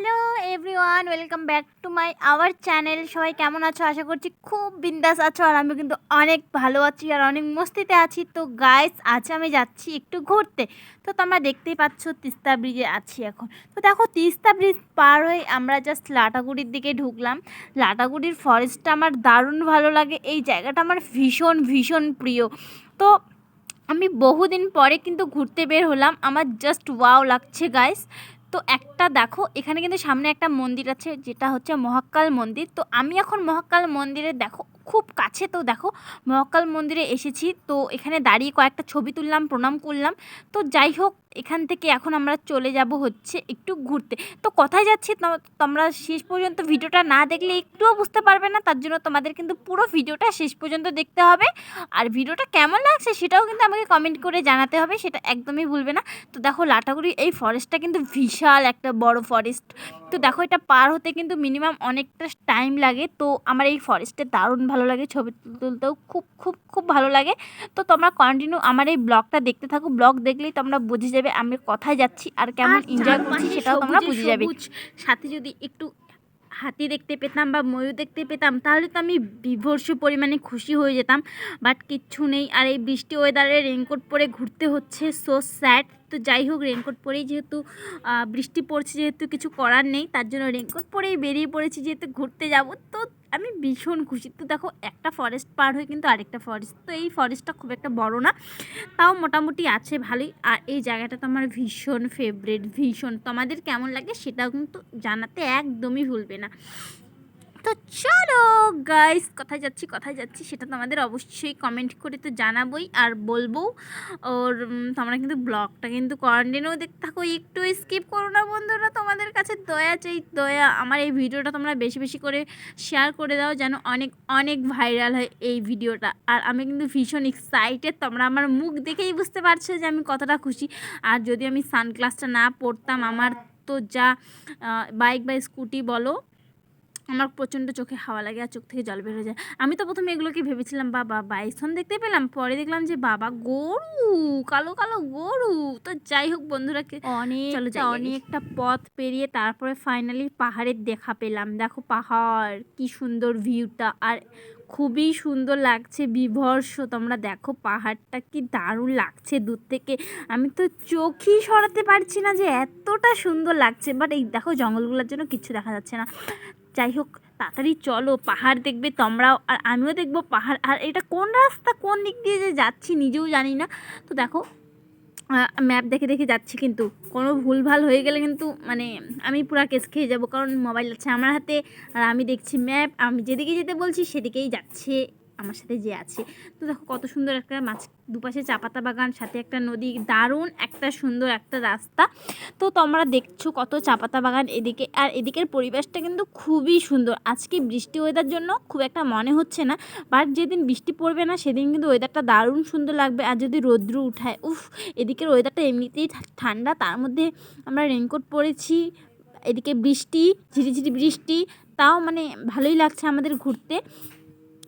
Hello everyone, welcome back to my our channel. সবাই কেমন আছো? আশা করছি খুব বিন্দাস আছো আর আমি কিন্তু অনেক ভালো আছি আর অনেক মস্তিতে আছি। তো গাইস আজ আমি যাচ্ছি একটু ঘুরতে। তো তোমরা দেখতেই পাচ্ছ তিস্তা ব্রিজে আছি এখন। তো দেখো তিস্তা ব্রিজ পার হয়ে আমরা জাস্ট লাটাগুড়ির দিকে ঢুকলাম। লাটাগুড়ির ফরেস্টটা আমার দারুণ ভালো লাগে। এই জায়গাটা আমার ভীষণ ভীষণ প্রিয়। তো আমি বহুদিন পরে কিন্তু ঘুরতে বের হলাম। আমার জাস্ট ওয়াও লাগছে গাইস তো একটা দেখো, এখানে কিন্তু সামনে একটা মন্দির আছে, যেটা হচ্ছে মহাকাল মন্দির। তো আমি এখন মহাকাল মন্দিরে দেখো খুব কাছে। তো দেখো, মহাকাল মন্দিরে এসেছি। তো এখানে দাঁড়িয়ে কয়েকটা ছবি তুললাম, প্রণাম করলাম। তো যাই হোক, এখান থেকে এখন আমরা চলে যাব হচ্ছে একটু ঘুরতে। তো কোথায় যাচ্ছি তোমরা শেষ পর্যন্ত ভিডিওটা না দেখলে একটুও বুঝতে পারবে না। তার জন্য তোমাদের কিন্তু পুরো ভিডিওটা শেষ পর্যন্ত দেখতে হবে। আর ভিডিওটা কেমন লাগছে সেটাও কিন্তু আমাকে কমেন্ট করে জানাতে হবে, সেটা একদমই ভুলবে না। তো দেখো, লাটাগুড়ি, এই ফরেস্টটা কিন্তু বিশাল একটা বড় ফরেস্ট তো দেখো, এটা পার হতে কিন্তু মিনিমাম অনেকটা টাইম লাগে। তো আমার এই ফরেস্টে দারুণ ভালো লাগে ছবি তুলতেও খুব খুব খুব ভালো লাগে। তো তোমরা কন্টিনিউ আমার এই ব্লগটা দেখতে থাকো। ব্লগ দেখলেই তোমরা বুঝে যাবে আমি কোথায় যাচ্ছি আর কেমন এনজয় করছি সেটাও তোমরা বুঝে যাবে। সাথে যদি একটু হাতি দেখতে পেতাম বা ময়ূর দেখতে পেতাম তাহলে তো আমি বিভর্ষ পরিমাণে খুশি হয়ে যেতাম। বাট কিচ্ছু নেই আর এই বৃষ্টি ওয়েদারে রেনকোট পরে ঘুরতে হচ্ছে সো স্যাড তো যাই হোক রেনকোট পরেই যেহেতু বৃষ্টি পড়ছে, যেহেতু কিছু করার নেই, তার জন্য রেনকোট পরেই বেরিয়ে পড়েছি, যেহেতু ঘুরতে যাব, তো আমি ভীষণ খুশি। তো দেখো, একটা ফরেস্ট পার হয়ে কিন্তু আরেকটা ফরেস্ট তো এই ফরেস্টটা খুব একটা বড় না, তাও মোটামুটি আছে ভালোই। আর এই জায়গাটা তো আমার ভীষণ ফেভারেট ভীষণ। তোমাদের কেমন লাগে সেটাও কিন্তু জানাতে একদমই ভুলবে না। তো চলো গাইস কোথায় যাচ্ছি কোথায় যাচ্ছি সেটা তোমাদের অবশ্যই কমেন্ট করে তো জানাবোই। আর বলব, ওর তোমরা কিন্তু ব্লগটা কিন্তু কন্টিনিউ দেখতে থাকো, একটু স্কিপ করো না বন্ধুরা, তোমাদের কাছে দয়া চাই, দয়া। আমার এই ভিডিওটা তোমরা বেশি বেশি করে শেয়ার করে দাও যেন অনেক অনেক ভাইরাল হয় এই ভিডিওটা। আর আমি কিন্তু ভীষণ এক্সাইটেড তোমরা আমার মুখ দেখেই বুঝতে পারছ যে আমি কতটা খুশি। আর যদি আমি সানগ্লাসটা না পরতাম, আমার তো যা বাইক বা স্কুটি বলো আমার প্রচণ্ড চোখে হাওয়া লাগে আর চোখ থেকে জল বের হয়ে যায়। আমি তো প্রথমে এগুলোকে ভেবেছিলাম বাবা বাইসন দেখতে পেলাম? পরে দেখলাম যে বাবা গরু কালো কালো গরু। তো যাই হোক বন্ধুরা অনেক অনেকটা পথ পেরিয়ে তারপরে ফাইনালি পাহাড়ের দেখা পেলাম। দেখো পাহাড় কি সুন্দর ভিউটা আর খুবই সুন্দর লাগছে বিভর্ষ। তোমরা দেখো পাহাড়টা কি দারুণ লাগছে দূর থেকে। আমি তো চোখই সরাতে পারছি না যে এতটা সুন্দর লাগছে। বাট এই দেখো জঙ্গলগুলোর জন্য কিচ্ছু দেখা যাচ্ছে না। যাই হোক, তাড়াতাড়ি চলো, পাহাড় দেখবে তোমরাও, আর আমিও দেখব পাহাড়। আর এটা কোন রাস্তা, কোন দিক দিয়ে যে যাচ্ছি নিজেও জানি না। তো দেখো ম্যাপ দেখে দেখে যাচ্ছি কিন্তু। কোনো ভুলভাল হয়ে গেলে কিন্তু মানে আমি পুরো কেস খেয়ে যাব। কারণ মোবাইল আছে আমার হাতে, আর আমি দেখছি ম্যাপ আমি যেদিকে যেতে বলছি, সেদিকেই যাচ্ছে। আমার সাথে যে আছে। তো দেখো কত সুন্দর একটা মাছ, দুপাশে চা পাতা বাগান, সাথে একটা নদী, দারুণ একটা সুন্দর একটা রাস্তা। তো তোমরা দেখছ কত চা পাতা বাগান এদিকে, আর এদিকের পরিবেশটা কিন্তু খুবই সুন্দর। আজকে বৃষ্টি ওয়েদার জন্য খুব একটা মনে হচ্ছে না বাট যেদিন বৃষ্টি পড়বে না, সেদিন কিন্তু ওয়েদারটা দারুণ সুন্দর লাগবে। আর যদি রৌদ্র উঠায়, উফ, এদিকের ওয়েদারটা এমনিতেই ঠান্ডা, তার মধ্যে আমরা রেনকোট পরেছি, এদিকে বৃষ্টি, ঝিরিঝিরি বৃষ্টি, তাও মানে ভালোই লাগছে আমাদের ঘুরতে।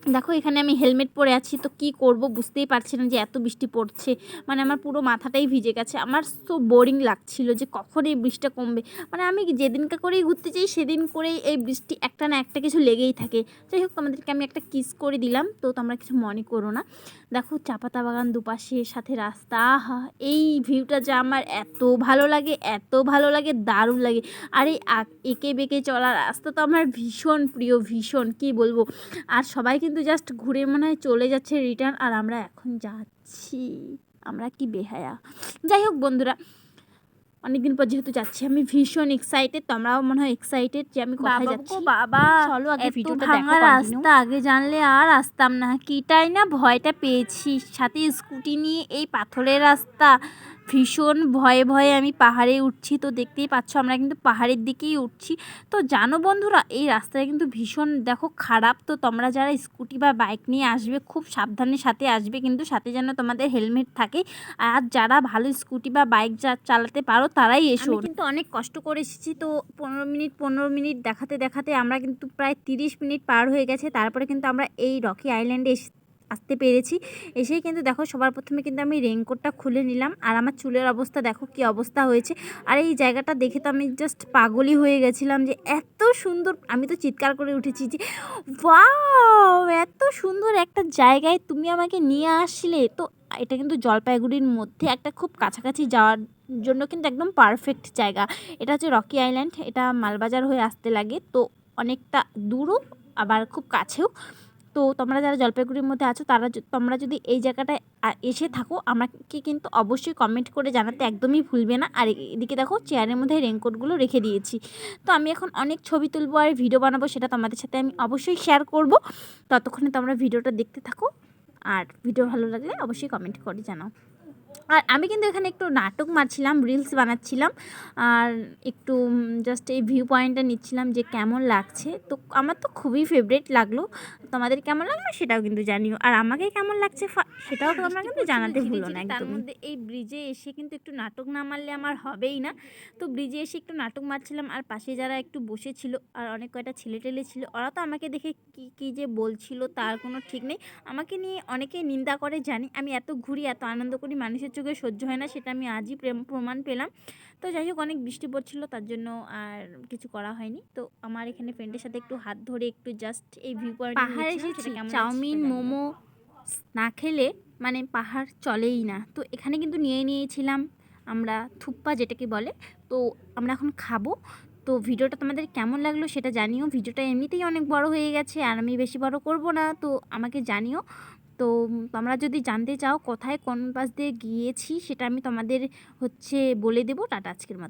দেখো, এখানে আমি হেলমেট পরে আছি, তো কি করব বুঝতেই পারছি না যে এত বৃষ্টি পড়ছে। মানে আমার পুরো মাথাটাই ভিজে গেছে। আমার সো বোরিং লাগছিল যে কখন এই বৃষ্টিটা কমবে। মানে আমি যেদিনকে করেই ঘুরতে যাই, সেদিন করেই এই বৃষ্টি একটা না একটা কিছু লেগেই থাকে। যাই হোক, তোমাদেরকে আমি একটা কিস করে দিলাম, তো তোমরা কিছু মনে করো না। দেখো চা পাতা বাগান দুপাশে সাথে রাস্তা, আহা, এই ভিউটা যা আমার এত ভালো লাগে, এত ভালো লাগে, দারুণ লাগে। আর এই এঁকে বেঁকে চলা রাস্তা তো আমার ভীষণ প্রিয়, ভীষণ, কি বলব? আর সবাই কিন্তু জাস্ট ঘুরে মনে হয় চলে যাচ্ছে রিটার্ন আর আমরা এখন যাচ্ছি। আমরা কি বেহায়া। যাই হোক বন্ধুরা অনেকদিন পর যেহেতু যাচ্ছি আমি ভীষণ এক্সাইটেড তোমরাও মনে হয় এক্সাইটেড যে আমি কোথায় যাচ্ছি। বাবা চলো আগে ভিডিওটা দেখো রাস্তা আগে জানলে আর আসতাম না। কিটাই না ভয়টা পেয়েছি। সাথে স্কুটি নিয়ে এই পাথরের রাস্তা ভীষণ ভয়ে ভয়ে আমি পাহাড়ে উঠছি। তো দেখতেই পাচ্ছ আমরা কিন্তু পাহাড়ের দিকেই উঠছি। তো জানো বন্ধুরা, এই রাস্তায় কিন্তু ভীষণ দেখো খারাপ। তো তোমরা যারা স্কুটি বা বাইক নিয়ে আসবে, খুব সাবধানের সাথে আসবে। কিন্তু সাথে যেন তোমাদের হেলমেট থাকে। আর যারা ভালো স্কুটি বা বাইক যা চালাতে পারো, তারাই এসো। কিন্তু অনেক কষ্ট করে এসেছি। তো পনেরো মিনিট পনেরো মিনিট দেখাতে দেখাতে আমরা কিন্তু প্রায় তিরিশ মিনিট পার হয়ে গেছে। তারপরে কিন্তু আমরা এই রকি আইল্যান্ডে এস- আসতে পেরেছি। এসেই কিন্তু দেখো সবার প্রথমে কিন্তু আমি রেনকোটটা খুলে নিলাম। আর আমার চুলের অবস্থা দেখো কি অবস্থা হয়েছে। আর এই জায়গাটা দেখে তো আমি জাস্ট পাগলই হয়ে গেছিলাম যে এত সুন্দর, আমি তো চিৎকার করে উঠেছি যে, ওয়াও, এত সুন্দর একটা জায়গায় তুমি আমাকে নিয়ে আসলে। তো এটা কিন্তু জলপাইগুড়ির মধ্যে একটা খুব কাছাকাছি যাওয়ার জন্য কিন্তু একদম পারফেক্ট জায়গা। এটা হচ্ছে রকি আইল্যান্ড, এটা মালবাজার হয়ে আসতে লাগে। তো অনেকটা দূরও, আবার খুব কাছেও। তো তোমরা যারা জলপাইগুড়ির মধ্যে আছো, তারা তোমরা যদি এই জায়গাটায় এসে থাকো, আমাকে কিন্তু অবশ্যই কমেন্ট করে জানাতে একদমই ভুলবে না। আর এদিকে দেখো চেয়ারের মধ্যে রেনকোটগুলো রেখে দিয়েছি। তো আমি এখন অনেক ছবি তুলবো আর ভিডিও বানাবো, সেটা তোমাদের সাথে আমি অবশ্যই শেয়ার করব। ততক্ষণে তোমরা ভিডিওটা দেখতে থাকো। আর ভিডিও ভালো লাগলে অবশ্যই কমেন্ট করে জানাও। আর আমি কিন্তু এখানে একটু নাটক মারছিলাম রিলস বানাচ্ছিলাম আর একটু জাস্ট এই ভিউ পয়েন্টটা নিচ্ছিলাম যে কেমন লাগছে। তো আমার তো খুবই ফেভারিট লাগল। তোমাদের কেমন লাগল সেটাও কিন্তু জানিও। আর আমাকে কেমন লাগছে সেটাও তোমরা কিন্তু জানাতে ভুলো না তার মধ্যে এই ব্রিজে এসে কিন্তু একটু নাটক না মারলে আমার হবেই না। তো ব্রিজে এসে একটু নাটক মারছিলাম আর পাশে যারা একটু বসেছিল আর অনেক কয়টা ছেলে টেলে ছিল ওরা তো আমাকে দেখে কি কি যে বলছিল তার কোনো ঠিক নেই। আমাকে নিয়ে অনেকে নিন্দা করে জানি আমি এত ঘুরি এত আনন্দ করি মানুষের চোখে সহ্য হয় না সেটা আমি আজই প্রেম প্রমাণ পেলাম। তো যাই হোক অনেক বৃষ্টি পড়ছিল তার জন্য আর কিছু করা হয়নি। তো আমার এখানে ফ্রেন্ডের সাথে একটু হাত ধরে একটু জাস্ট এই ভিউ পয়েন্ট পাহাড়ে চাউমিন মোমো না খেলে মানে পাহাড় চলেই না। তো এখানে কিন্তু নিয়ে নিয়েছিলাম আমরা থুপ্পা যেটাকে বলে। তো আমরা এখন খাব। তো ভিডিওটা তোমাদের কেমন লাগল সেটা জানিও। ভিডিওটা এমনিতেই অনেক বড় হয়ে গেছে আর আমি বেশি বড় করব না। তো আমাকে জানিও তো তোমরা যদি জানতে চাও কোথায় কোন পাশ দিয়ে গিয়েছি সেটা আমি তোমাদের হচ্ছে বলে দেবো। টাটা, আজকের মতো।